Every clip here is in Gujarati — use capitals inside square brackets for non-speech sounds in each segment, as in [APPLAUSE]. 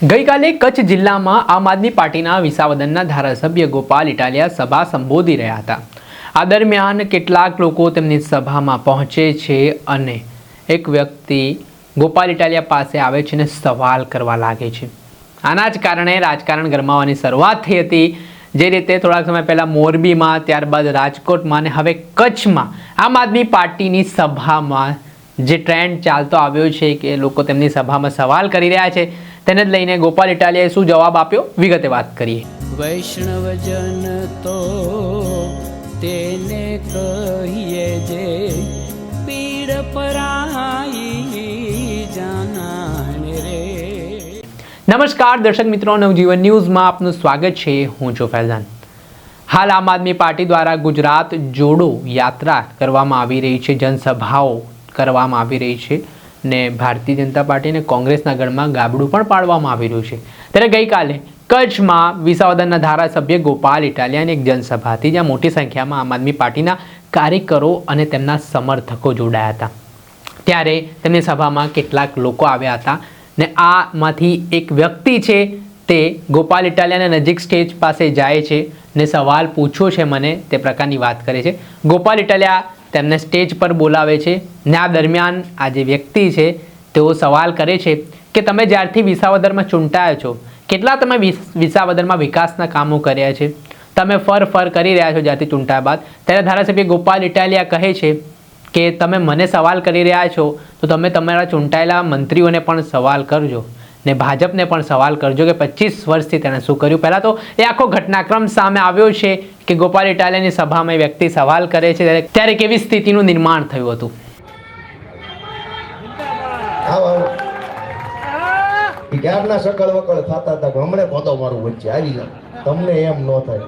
ગઈકાલે કચ્છ જિલ્લામાં આમ આદમી પાર્ટીના વિસાવદનના ધારાસભ્ય ગોપાલ ઇટાલિયા સભા સંબોધી રહ્યા હતા. આ દરમિયાન કેટલાક લોકો તેમની સભામાં પહોંચે છે અને એક વ્યક્તિ ગોપાલ ઇટાલિયા પાસે આવે છે અને સવાલ કરવા લાગે છે. આના જ કારણે રાજકારણ ગરમાવાની શરૂઆત થઈ હતી. જે રીતે થોડાક સમય પહેલાં મોરબીમાં, ત્યારબાદ રાજકોટમાં અને હવે કચ્છમાં આમ આદમી પાર્ટીની સભામાં જે ટ્રેન્ડ ચાલતો આવ્યો છે કે લોકો તેમની સભામાં સવાલ કરી રહ્યા છે. તેને જ લઈને ગોપાલ ઇટાલિયાએ શું જવાબ આપ્યો? વિગતે વાત કરીએ. વૈષ્ણવજન તો તેને કહીએ જે પીડ પરાઈ જાનાને રે. નમસ્કાર દર્શક મિત્રો નવજીવન ન્યૂઝમાં આપનું સ્વાગત છે. હું છું ફૈઝાન. હાલ આમ આદમી પાર્ટી દ્વારા ગુજરાત જોડો યાત્રા કરવામાં આવી રહી છે જનસભાઓ કરવામાં આવી રહી છે. ને ભારતીય જનતા પાર્ટી અને કોંગ્રેસના ગણમાં ગાબડું પણ પાડવામાં આવી રહ્યું છે. ત્યારે ગઈકાલે કચ્છમાં વિસાવદનના ધારાસભ્ય ગોપાલ ઇટાલિયાની એક જનસભા હતી, જ્યાં મોટી સંખ્યામાં આમ આદમી પાર્ટીના કાર્યકરો અને તેમના સમર્થકો જોડાયા હતા. ત્યારે તેમની સભામાં કેટલાક લોકો આવ્યા હતા ને આમાંથી એક વ્યક્તિ છે તે ગોપાલ ઇટાલિયાના નજીક સ્ટેજ પાસે જાય છે ને સવાલ પૂછ્યો છે મને તે પ્રકારની વાત કરે છે. ગોપાલ ઇટાલિયા તેમને સ્ટેજ પર બોલાવે છે ને આ દરમિયાન આ જે વ્યક્તિ છે, તેઓ સવાલ કરે છે કે તમે જ્યારથી વિસાવદરમાં ચૂંટાયા છો, કેટલા તમે વિસ- વિસાવદરમાં વિકાસના કામો કર્યા છે? તમે ફર ફર કરી રહ્યા છો જ્યારથી ચૂંટાયા બાદ. ત્યારે ધારાસભ્ય ગોપાલ ઇટાલિયા કહે છે કે તમે મને સવાલ કરી રહ્યા છો, તો તમે તમારા ચૂંટાયેલા મંત્રીઓને પણ સવાલ કરજો. ને ભાજપને પણ સવાલ કરજો કે પચીસ વર્ષથી તેણે શું કર્યું? પહેલાં તો એ આખો ઘટનાક્રમ સામે આવ્યો છે કે ગોપાલ ઇટાલિયાની સભામાં વ્યક્તિ સવાલ કરે છે ત્યારે- કેવી સ્થિતિનું નિર્માણ થયું હતું? ક્યારના સકળ વકળ થતા હતા હમણે પોતો મારું વચ્ચે આવી જાવ તમને એમ ન થાય.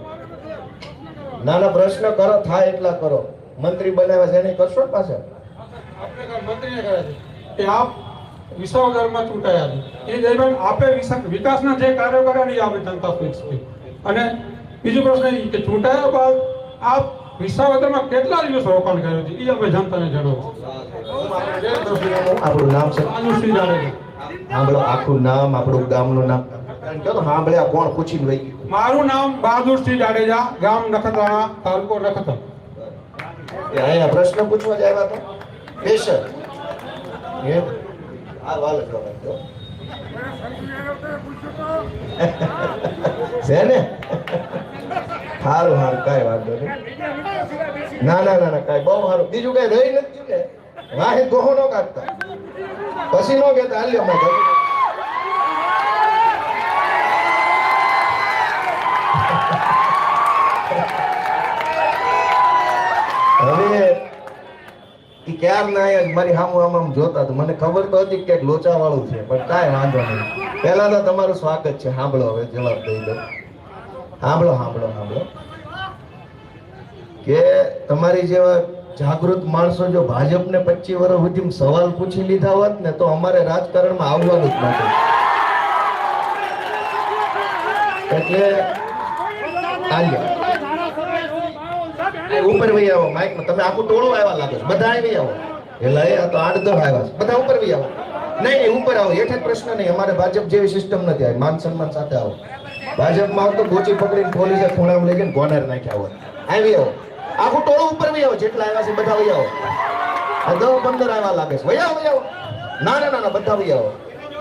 નાના પ્રશ્ન કરો થાય એટલા કરો. મંત્રી બનાવ્યા છે એને કરશો પાછા? આપણે કાંઈ મંત્રીને છે? કે આપ વિસાવદરમાં ચૂંટાયા છે. એ દરમિયાન આપે વિકાસના જે કાર્યો કર્યા એ આપણે જનતા સુધી અને બીજો પ્રશ્ન એ કે ચૂંટાયા બાદ આપ વિસાવદરમાં કેટલા દિવસ રોકાણ કર્યું છે એ અમે જનતાને જણાવો. આપણું નામ છે અનુશ્રી જાડેજા. આખું નામ આપણું ગામનું નામ. સાંભળ્યા કોણ પૂછીને વહી ગયું? મારું નામ બહાદુરસિંહ જાડેજા ગામ નખત્રાણા તાલુકો નખત્રા અહીંયા પ્રશ્ન પૂછવા જ આવ્યા હતા. આ વાલ. [LAUGHS] છે ને? સારું સારું કાંઈ વાંધો નહીં. ના ના ના ના, કાંઈ બહુ સારું બીજું કાંઈ રહી નથી ને? વાહે ગોહો ન કાઢતા. પછી ન કહેતા, હાલ્યો મેં [LAUGHS] હવે ઈ ક્યાર ના મારી સામું આમ આમ જોતા તો મને ખબર તો હતી કે લોચા છે, પણ કાંઈ વાંધો નહીં. પહેલા તમારું સ્વાગત છે. સાંભળો હવે, જવાબ દઈ દો સાંભળો સાંભળો સાંભળો કે તમારી જેવા જાગૃત માણસો જો ભાજપને પચીસ વર્ષ સુધી સવાલ પૂછી લીધા હોત ને તો અમારે રાજકારણમાં આવવાનું જ નથી એટલે આલ્યો. ઉપર વહી આવો માઇક તમે આખું ટોળું આવ્યા લાગો છો. બધા આવી આવો. એટલે એ તો આઠ દસ આવ્યા છે. બધા ઉપર વહી આવો. નહીં નહીં, ઉપર આવો. હેઠે પ્રશ્ન નહીં. અમારે ભાજપ જેવી સિસ્ટમ નથી આવી. માન સન્માન સાથે આવો. ભાજપમાં આવતો ગોચી પકડીને પોલીસે ખૂણામાં લઈ ગઈને ગોનેર નાખ્યા હોય. આવી આવો. આખું ટોળું ઉપર વહી આવો. જેટલા આવ્યા છે બધા વહી આવો. દસ પંદર આવ્યા લાગે છે. વહી આવો વહી આવો. ના ના ના બધા વહી આવો.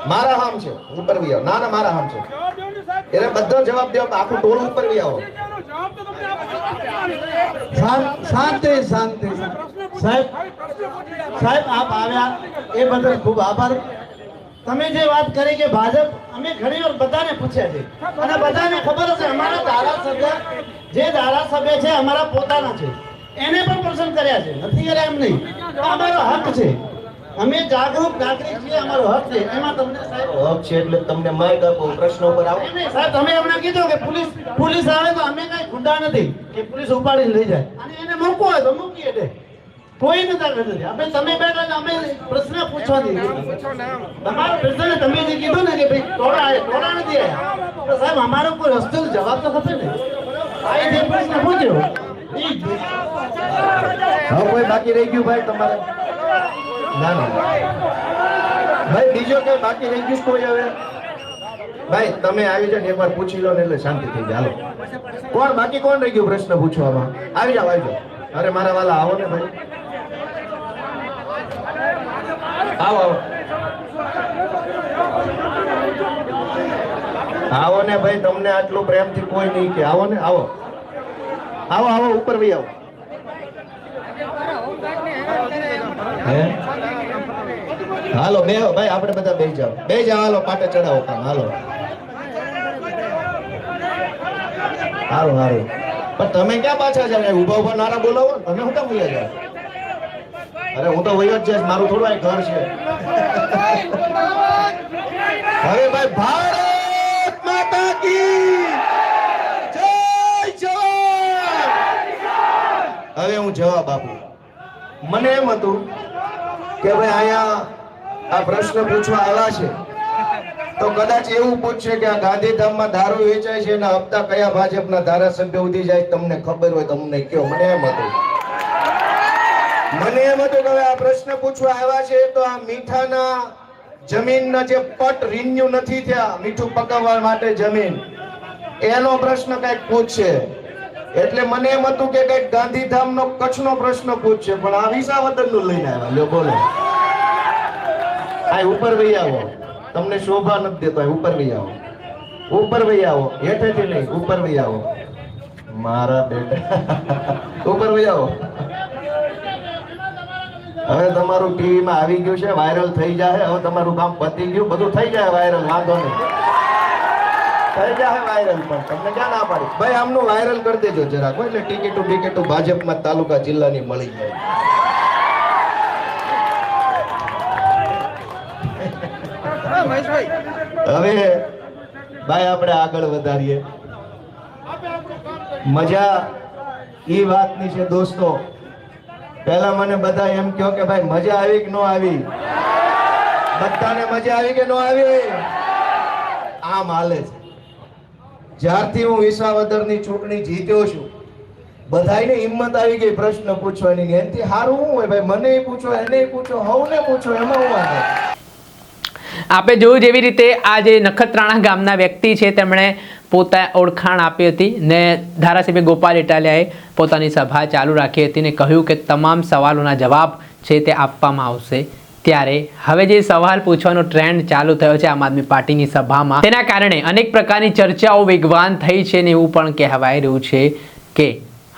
મારા હામ છે. ઉપર વહી આવો. ના ના મારા હામ છે. એટલે બધા જવાબ દેવા આખું ટોળું ઉપર વહી આવો. શાંત- શાંતિ. સાહેબ સાહેબ, આપ આવ્યા. એ બદલ ખૂબ આભાર. તમે જે વાત કરી કે ભાજપ, અમે ઘણી વાર બધાને પૂછ્યા છે. અને બધાને ખબર હશે, અમારા ધારાસભ્ય, જે ધારાસભ્ય છે, અમારા પોતાના છે. એને પણ પ્રશ્ન કર્યા છે. નથી કર્યા એમ નહીં. અમારો હક છે. અમે જાગૃત નાગરિક છીએ અમારો હક છે. એમાં તમને સાહેબ હક છે એટલે તમને માઇક આપો પ્રશ્નો ઉપર આવો. સાહેબ તમે હમણાં કીધું કે પોલીસ પોલીસ આવે તો અમે કઈ ગુંડા નથી કે પોલીસ ઉપાડીને લઈ જાય. અને એને મૂકવો હોય તો મૂકીએ દે કોઈ નથી નથી આપણે તમે બેઠા ને અમે પ્રશ્ન પૂછવાની તમારો પ્રશ્ન તમે જે કીધું ને કે ભાઈ ટોળા ટોળા નથી આયા. તો સાહેબ અમારો કોઈ રસ્તો જવાબ તો ખપે ને. આ જે પ્રશ્ન પૂછ્યો હવે કોઈ બાકી રહી ગયું ભાઈ તમારે? ના ના. ભાઈ, બીજો કઈ બાકી રહી ગયું કોઈ હવે? ભાઈ, તમે આવી જાવ એકવાર પૂછી લો ને એટલે શાંતિ થઈ જાય. હાલો. કોણ બાકી, કોણ રહી ગયું પ્રશ્ન પૂછવામાં? આવી જાવ આવી જાવ અરે, મારા વાલા, આવો ને ભાઈ. આવો આવો. આવો ને ભાઈ, તમને આટલું પ્રેમથી કોઈ નહીં કે. આવો ને, આવો. આવો આવો, ઉપર ભાઈ આવો. હે? હાલો, બે ભાઈ, આપણે બધા બે જાઓ બે જાઓ હાલો, પાટે ચડાવો કામ, હાલો. હારું હારું. પણ તમે ક્યાં પાછા જાવ ઊભા ઊભા નારા બોલાવો તમે શું કામ બોલ્યા જાવ અરે, હું તો વયો જ જઈશ, મારું થોડું આ ઘર છે. હવે ભાઈ, ભારત માતા કી જય જવાન! હવે હું જવાબ આપું. મને એમ હતું કે ભાઈ, અહીંયા આ પ્રશ્ન પૂછવા આવ્યા છે. તો કદાચ એવું પૂછશે કે આ ગાંધીધામમાં દારૂ વેચાય છે એના હપ્તા કયા ભાજપના ધારાસભ્ય ઉધી જાય તમને ખબર હોય, તમને કયો. મને એમ હતું. મને એમ હતું કે હવે આ પ્રશ્ન પૂછવા આવ્યા છે તો આ મીઠાના જમીનના જે પટ રિન્યુ નથી થયા, મીઠું પકવવા માટે જમીન. એનો પ્રશ્ન કંઈક પૂછશે. એટલે મને એમ હતું કે કંઈક ગાંધીધામનો કચ્છનો પ્રશ્ન પૂછશે. પણ આ વિસાવદનનું લઈને આવ્યા. લ્યો બોલો. આ ઉપર વહી આવો. તમને શોભા નથી દેતો ઉપર વહી આવો. ઉપર વહી આવો, હેઠેથી નહીં, ઉપર વહી આવો. મારા બેટા, ઉપર વહી આવો. હવે તમારું ટીવીમાં આવી ગયું છે, વાયરલ થઈ જાય હવે તમારું કામ પતી ગયું, બધું થઈ જાય વાયરલ, વાંધો નહીં. થઈ જાય વાયરલ, પણ તમને ક્યાં ના પાડી? ભાઈ, આમનું વાયરલ કરી દેજો જરાક એટલે ટિકિટો ટિકિટો ભાજપમાં તાલુકા જિલ્લાની મળી જાય. હવે ભાઈ આપણે આગળ વધારીએ. મજા એ વાતની છે દોસ્તો. પહેલા મને બધા એમ કહો કે ભાઈ મજા આવી કે ન આવી? બધાને મજા આવી કે ન આવી? આમ હાલે છે. જ્યારથી હું વિસાવદરની ચૂંટણી જીત્યો છું બધાને હિંમત આવી ગઈ પ્રશ્ન પૂછવાની એનાથી સારું શું હોય ભાઈ? મને પૂછો, એને પૂછો હવને પૂછો, એમાં હું વાંધો? આપે જોયું જેવી રીતે આ જે નખત્રાણા ગામના વ્યક્તિ છે, તેમણે પોતા ઓળખાણ આપી હતી ને ધારાસભ્ય ગોપાલ ઇટાલિયાએ પોતાની સભા ચાલુ રાખી હતી ને કહ્યું કે તમામ સવાલોના જવાબ છે તે આપવામાં આવશે. ત્યારે હવે જે સવાલ પૂછવાનો ટ્રેન્ડ ચાલુ થયો છે આમ આદમી પાર્ટીની સભામાં, તેના કારણે અનેક પ્રકારની ચર્ચાઓ વેગવાન થઈ છે ને એવું પણ કહેવાય રહ્યું છે કે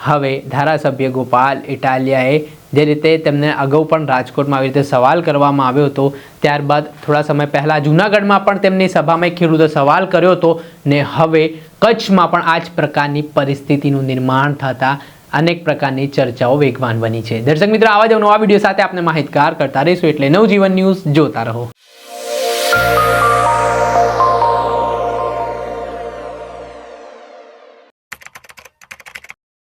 હવે ધારાસભ્ય ગોપાલ ઇટાલિયાએ જે રીતે તેમને અગાઉ પણ રાજકોટમાં આવી રીતે સવાલ કરવામાં આવ્યો હતો, ત્યારબાદ થોડા સમય પહેલાં જૂનાગઢમાં પણ તેમની સભામાં ખેડૂતો સવાલ કર્યો હતો ને હવે કચ્છમાં પણ આ જ પ્રકારની પરિસ્થિતિનું નિર્માણ થતાં અનેક પ્રકારની ચર્ચાઓ વેગવાન બની છે. દર્શક મિત્રો, આવા જ નવા વીડિયો સાથે આપણે માહિતગાર કરતા રહીશું. એટલે નવજીવન ન્યૂઝ જોતા રહો.